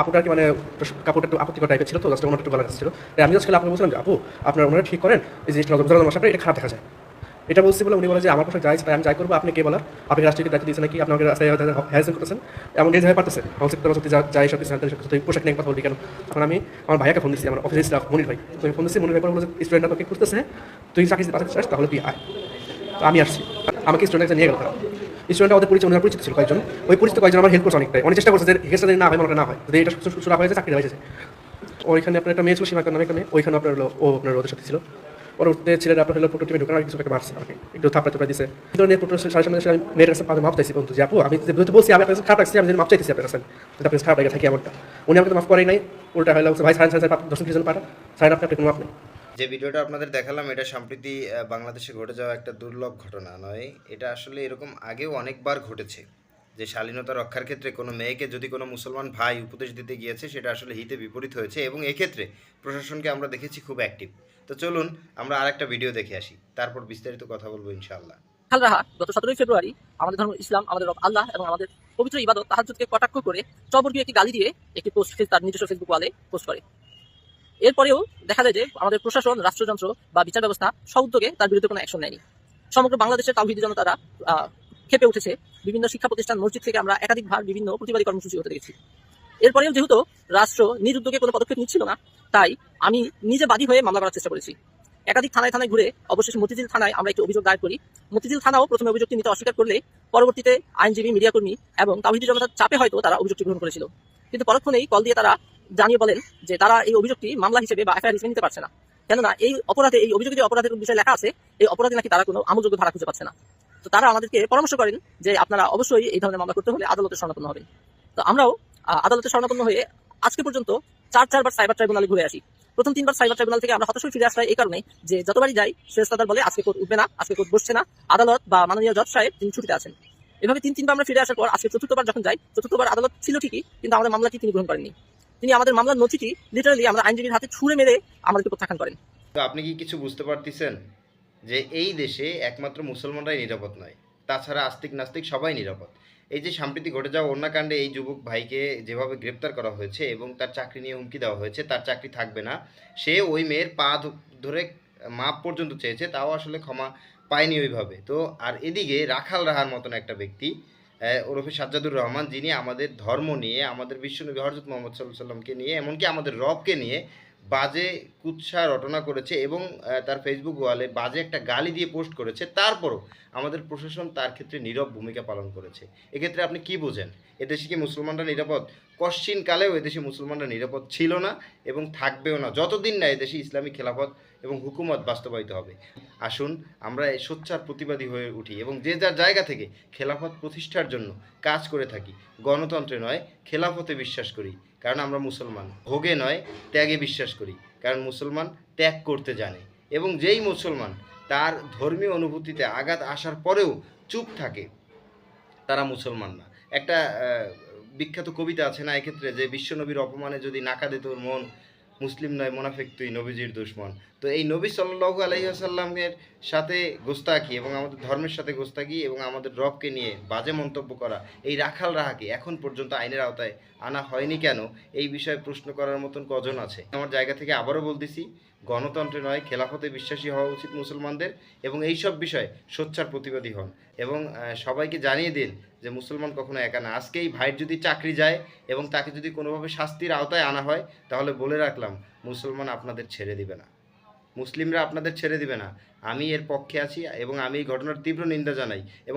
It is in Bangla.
আপুটা কি মানে কাপড়টা একটু আপত্তিকর টাইপের ছিল তো জাস্ট ওনার একটু গলা ছিল। আমি জাস্ট আপনাকে বলছিলাম যে, আপু, আপনার ওনারা ঠিক করেন, এই জিনিসটা নজর মশাটা এটা খারাপ দেখা যায়। এটা বলছি বলে উনি বলে যে, আমার পোশাক যাই আমি যাই করব, আপনি কে বলার? আপনি রাষ্ট্রীয় দায়িত্ব দিয়েছেন নাকি? আপনাকে রাস্তায় হ্যারাসমেন্ট করতেছেন? এমন এই যেভাবে পারতেছে। কনসেপ্ট করার সত্যি যাই জানতে সত্যি পোশাক নিয়ে কথা বলবি কেন? এখন আমি আমার ভাইয়াকে ফোন দিচ্ছি আমার অফিসের স্টাফ মনির ভাই। তো আমি ফোন দিচ্ছি মনির ভাই বলে স্টুডেন্টরা তোকে করতেছে তুই চাকরি পাঠাতে তাহলে তুই আয়। আমি আসছি। আমাকে স্টুডেন্ট নিয়ে গেল তারা স্টুডেন্টরা ওদের পরিচয় ওনার পরিচিত ছিল কয়েকজন। ওই পরিচিত কয়েকজন আমার হেল্প করছে অনেকটাই। অনেক চেষ্টা করছে যে হেসটা যদি না হয় মনে না হয়। যদি এটা সুরা হয়েছে চাকরি হয়েছে। ওইখানে আপনার একটা মেয়ে ছিল সীমাকার নামে একটা মেয়ে। ওইখানে আপনার হলো, ও আপনার ওদের সাথে ছিল। পরবর্তীতে ছেলেরা আপনার হলো ফটো টিমে ঢুকানো কিছু একটা মারছে আমাকে। একটু থাপড়া থাপড়া দিছে। ধরনের ফটো সাড়ে সামনে আমি মেয়ের কাছে পাতে মাপ চাইছি বন্ধু, যে আপু, আমি যেহেতু বলছি, আমি আপনার খারাপ রাখছি আমি যদি মাপ চাইতেছি আপনার কাছে। যদি আপনার খারাপ লাগে থাকি এমনটা। উনি আমাকে মাফ করেই নাই। উল্টা হয়ে লাগছে ভাই সাড়ে সাড়ে দশ মিনিট পাঠা সাড়ে আপনি আপনি কোনো মাপ নেই। যে ভিডিওটা আপনাদের দেখালাম, এটা সম্প্রতি বাংলাদেশে ঘটে যাওয়া একটা দুর্লভ ঘটনা নয়। এটা আসলে এরকম আগেও অনেকবার ঘটেছে যে শালীনতা রক্ষার ক্ষেত্রে কোনো মেয়েকে যদি কোনো মুসলমান ভাই উপদেশ দিতে গিয়েছে, সেটা আসলে হিতে বিপরীত হয়েছে এবং এক্ষেত্রে প্রশাসনকে আমরা দেখেছি খুব অ্যাক্টিভ তো চলুন, আমরা আরেকটা ভিডিও দেখে আসি। তারপর বিস্তারিত কথা বলব ইনশাআল্লাহ। খাল রাহা গত সতেরোই ফেব্রুয়ারি আমাদের ধর্ম ইসলাম, আমাদের আল্লাহ এবং আমাদের পবিত্র ইবাদত তাহাজুদকে কটাক্ষ করে চবর্গীয় একটি গালি দিয়ে একটি পোস্ট তার নিজস্ব ফেসবুক ওয়ালে পোস্ট করে। এরপরেও দেখা যায় যে আমাদের প্রশাসন, রাষ্ট্রযন্ত্র বা বিচার ব্যবস্থা সউদ্যোগে তার বিরুদ্ধে কোনো অ্যাকশন নেয়নি। সমগ্র বাংলাদেশের তাওহিদি জনতারা ক্ষেপে উঠেছে। বিভিন্ন শিক্ষা প্রতিষ্ঠান, মসজিদ থেকে আমরা একাধিকবার বিভিন্ন প্রতিবাদী কর্মসূচি হতে দেখেছি। এরপরেও যেহেতু রাষ্ট্র নিজ উদ্যোগে কোনো পদক্ষেপ নিচ্ছিল না, তাই আমি নিজে বাদী হয়ে মামলা করার চেষ্টা করেছি। একাধিক থানায় থানায় ঘুরে অবশেষে মতিঝিল থানায় আমরা একটি অভিযোগ দায়ের করি। মতিঝিল থানাও প্রথমে অভিযোগটি নিতে অস্বীকার করলে পরবর্তীতে আইনজীবী মিডিয়া কর্মী এবং তাহিদি জনতার চাপে হয়তো তারা অভিযোগটি গ্রহণ করেছিল। কিন্তু পরক্ষণেই কল দিয়ে তারা জানিয়ে বলেন যে তারা এই অভিযোগটি মামলা হিসেবে বা এফআইআর হিসেবে নিতে পারছে না। কেননা এই অপরাধে, এই অভিযোগে যে অপরাধের বিষয় লেখা আছে, এই অপরাধে নাকি তারা কোনো আমলযোগ্য ধারা খুঁজে পাচ্ছে না। তো তারা আমাদেরকে পরামর্শ করেন যে আপনারা অবশ্যই এই ধরনের মামলা করতে হলে আদালতে শরণাপন্ন হবেন। তো আমরাও আদালতে শরণাপন্ন হয়ে আজকে পর্যন্ত চার চারবার সাইবার ট্রাইব্যুনালে ঘুরে আসি। প্রথম তিনবার সাইবার ট্রাইব্যুনাল থেকে আমরা হতাশ ফিরে আসাই এই কারণে যে যতবারই যাই শেষদাদার বলে, আজকে কোর্ট উঠবে না, আজকে কোর্ট বসছে না। আদালত বা মাননীয় জজ সাহেব তিনি ছুটিতে আছেন। এভাবে তিন তিনবার আমরা ফিরে আসার পর আজকে চতুর্থবার যখন যাই, চতুর্থবার আদালত ছিল ঠিকই, কিন্তু আমাদের মামলাটি তিনি গ্রহণ করেননি। তিনি আমাদের মামলার নথিটি লিটারালি আমরা আইনজীবীর হাতে ছুঁড়ে মেরে আমাদেরকে প্রত্যাখ্যান করেন। আপনি কি কিছু বুঝতে পারতেছেন যে এই দেশে একমাত্র মুসলমানরাই নিরাপদ নয়? তাছাড়া আস্তিক নাস্তিক সবাই নিরাপদ। এই যে সাম্প্রতিক ঘটে যাওয়া অন্যাকাণ্ডে এই যুবক ভাইকে যেভাবে গ্রেপ্তার করা হয়েছে এবং তার চাকরি নিয়ে হুমকি দেওয়া হয়েছে, তার চাকরি থাকবে না, সে ওই মেয়ের পা ধরে মাপ পর্যন্ত চেয়েছে, তাও আসলে ক্ষমা পায়নি ওইভাবে। তো আর এদিকে রাখাল রাহার মতন একটা ব্যক্তি ওরফে সাজ্জাদুর রহমান, যিনি আমাদের ধর্ম নিয়ে, আমাদের বিশ্বনবী হরজত মোহাম্মদ সাল্লাহ সাল্লামকে নিয়ে, এমনকি আমাদের রবকে নিয়ে বাজে কুৎসা রটনা করেছে এবং তার ফেসবুক ওয়ালে বাজে একটা গালি দিয়ে পোস্ট করেছে। তারপরও আমাদের প্রশাসন তার ক্ষেত্রে নীরব ভূমিকা পালন করেছে। এক্ষেত্রে আপনি কি বোঝেন? এদেশে কি মুসলমানরা নিরাপদ? কশ্চিন কালেও এদেশে মুসলমানরা নিরাপদ ছিল না এবং থাকবেও না। যতদিন না এদেশে ইসলামী খেলাফত এবং হুকুমত বাস্তবায়িত হবে। আসুন, আমরা এই সোচ্চার প্রতিবাদী হয়ে উঠি এবং যে যার জায়গা থেকে খেলাফত প্রতিষ্ঠার জন্য কাজ করে থাকি। গণতন্ত্রে নয়, খেলাফতে বিশ্বাস করি, কারণ আমরা মুসলমান। ভোগে নয়, ত্যাগে বিশ্বাস করি, কারণ মুসলমান ত্যাগ করতে জানে। এবং যেই মুসলমান তার ধর্মীয় অনুভূতিতে আঘাত আসার পরেও চুপ থাকে, তারা মুসলমান না। একটা বিখ্যাত কবিতা আছে না, এক্ষেত্রে যে বিশ্বনবীর অপমানে যদি নাকা দে তোর মন, মুসলিম নয়, মোনাফেক তুই, নবীজির দুশ্মন। তো এই নবী সাল্লাহু আলহিহাসাল্লামের সাথে গোস্তাকি এবং আমাদের ধর্মের সাথে গোস্তাকি এবং আমাদের রবকে নিয়ে বাজে মন্তব্য করা, এই রাখাল রাহাকে এখন পর্যন্ত আইনের আওতায় আনা হয়নি কেন? এই বিষয়ে প্রশ্ন করার মতন কজন আছে? আমার জায়গা থেকে আবারও বলতেছি, গণতন্ত্রে নয়, খেলাফতে বিশ্বাসী হওয়া উচিত মুসলমানদের এবং এই সব বিষয়ে সোচ্চার প্রতিবাদী হন। এবং সবাইকে জানিয়ে দিন যে মুসলমান কখনো একা না। আজকে এই ভাইয়ের যদি চাকরি যায় এবং তাকে যদি কোনোভাবে শাস্তির আওতায় আনা হয়, তাহলে বলে রাখলাম, মুসলমান আপনাদের ছেড়ে দিবে না। মুসলিমরা আপনাদের ছেড়ে দিবে না। আমি এর পক্ষে আছি এবং আমি এই ঘটনার তীব্র নিন্দা জানাই। এবং